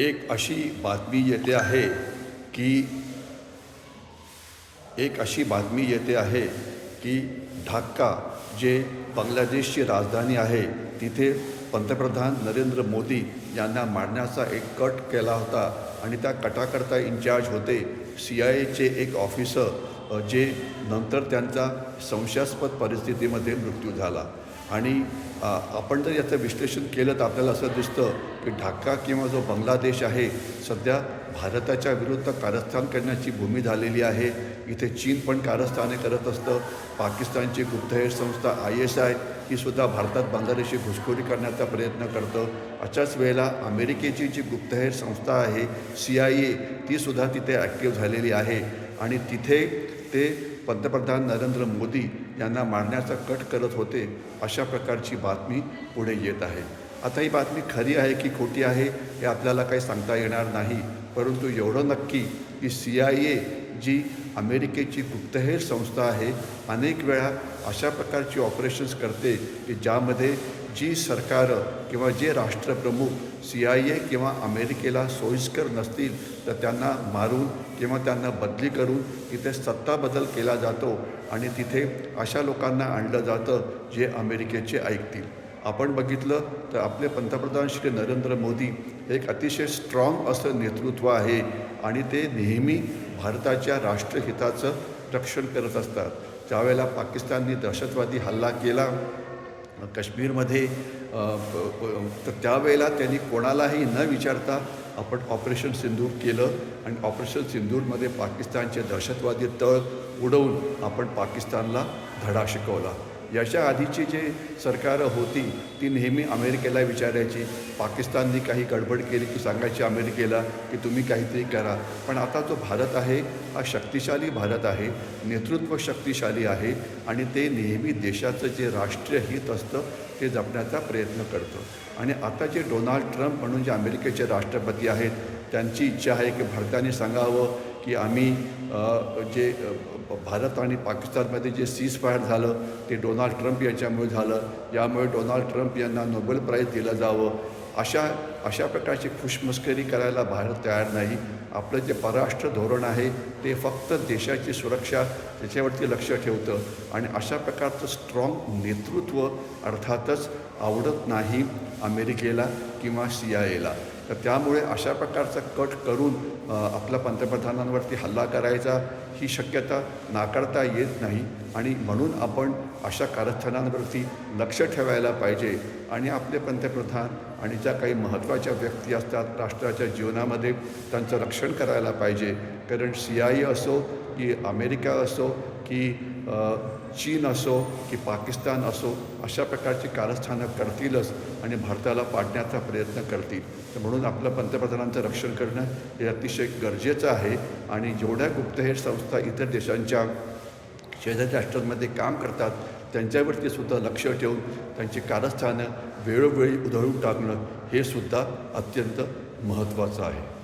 एक अशी बातमी येते आहे की एक अशी बातमी येते आहे की ढाक्का जे बांगलादेशची राजधानी आहे तिथे पंतप्रधान नरेंद्र मोदी यांना मारण्याचा एक कट केला होता आणि त्या कटाकरता इन्चार्ज होते. सी आय एचे एक ऑफिसर जे नंतर त्यांचा संशयास्पद परिस्थितीमध्ये मृत्यू झाला. आणि आपण जर याचं विश्लेषण केलं तर आपल्याला असं दिसतं की ढाका किंवा जो बांगलादेश आहे सध्या भारताच्या विरुद्ध कारस्थान करण्याची भूमी झालेली आहे. इथे चीन पण कारस्थाने करत असतं. पाकिस्तानची गुप्तहेर संस्था आय एस आय ही सुद्धा भारतात बांगलादेशी घुसखोरी करण्याचा प्रयत्न करतं. अशाच वेळेला अमेरिकेची जी गुप्तहेर संस्था आहे सी आय ए तीसुद्धा तिथे ॲक्टिव्ह झालेली आहे. आणि तिथे ते पंतप्रधान नरेंद्र मोदी यांना मारण्याचा कट करत होते अशा प्रकारची बातमी पुढे येत आहे. आता ही बातमी खरी आहे की खोटी आहे हे आपल्याला काही सांगता येणार नाही. परंतु एवढं नक्की की सी आय ए जी अमेरिकेची गुप्तहेर संस्था आहे अनेक वेळा अशा प्रकारची ऑपरेशन्स करते की ज्यामध्ये जी सरकारं किंवा जे राष्ट्रप्रमुख सी आय ए किंवा अमेरिकेला सोयीस्कर नसतील तर त्यांना मारून किंवा त्यांना बदली करून तिथे सत्ता बदल केला जातो आणि तिथे अशा लोकांना आणलं जातं जे अमेरिकेचे ऐकतील. आपण बघितलं तर आपले पंतप्रधान श्री नरेंद्र मोदी एक अतिशय स्ट्रॉंग असं नेतृत्व आहे आणि ते नेहमी भारताच्या राष्ट्रहिताचं रक्षण करत असतात. ज्यावेळेला पाकिस्ताननी दहशतवादी हल्ला केला काश्मीरमध्ये तर त्यावेळेला त्यांनी कोणालाही न विचारता आपण ऑपरेशन सिंदूर केलं आणि ऑपरेशन सिंदूरमध्ये पाकिस्तानचे दहशतवादी तळ उडवून आपण पाकिस्तानला धडा शिकवला. याच्या आधीची जे सरकारं होती ती नेहमी अमेरिकेला विचारायची पाकिस्ताननी काही गडबड केली की सांगायची अमेरिकेला की तुम्ही काहीतरी करा. पण आता जो भारत आहे हा शक्तिशाली भारत आहे नेतृत्व शक्तिशाली आहे आणि ते नेहमी देशाचं जे राष्ट्रीय हित असतं ते जपण्याचा प्रयत्न करतं. आणि आता जे डोनाल्ड ट्रम्प म्हणून जे अमेरिकेचे राष्ट्रपती आहेत त्यांची इच्छा आहे की भारताने सांगावं की आम्ही जे भारत आणि पाकिस्तानमध्ये जे सीज फायर झालं ते डोनाल्ड ट्रम्प यांच्यामुळे झालं. यामुळे डोनाल्ड ट्रम्प यांना नोबेल प्राईज दिलं जावं. अशा अशा प्रकारची खुशमस्करी करायला भारत तयार नाही. आपलं जे परराष्ट्र धोरण आहे ते फक्त देशाची सुरक्षा त्याच्यावरती लक्ष ठेवतं. आणि अशा प्रकारचं स्ट्रॉंग नेतृत्व अर्थातच आवडत नाही अमेरिकेला किंवा सी आय एला तर त्यामुळे अशा प्रकारचा कट करून आपल्या पंतप्रधानांवरती हल्ला करायचा ही शक्यता नाकारता येत नाही आणि म्हणून आपण अशा कारस्थानांवरती लक्ष ठेवायला पाहिजे. आणि आपले पंतप्रधान आणि ज्या काही महत्त्वाच्या व्यक्ती असतात राष्ट्राच्या जीवनामध्ये त्यांचं रक्षण करायला पाहिजे. कारण सी आय ए असो की अमेरिका असो की चीन असो की पाकिस्तान असो अशा प्रकारची कारस्थानं करतीलच आणि भारताला पाडण्याचा प्रयत्न करतील. तर म्हणून आपलं पंतप्रधानांचं रक्षण करणं हे अतिशय गरजेचं आहे आणि जेवढ्या गुप्तहेर संस्था इतर देशांच्या शेजारी राष्ट्रांमध्ये काम करतात त्यांच्यावरती सुद्धा लक्ष ठेवून त्यांची कारस्थानं वेळोवेळी उधळून टाकणं हे सुद्धा अत्यंत महत्त्वाचं आहे.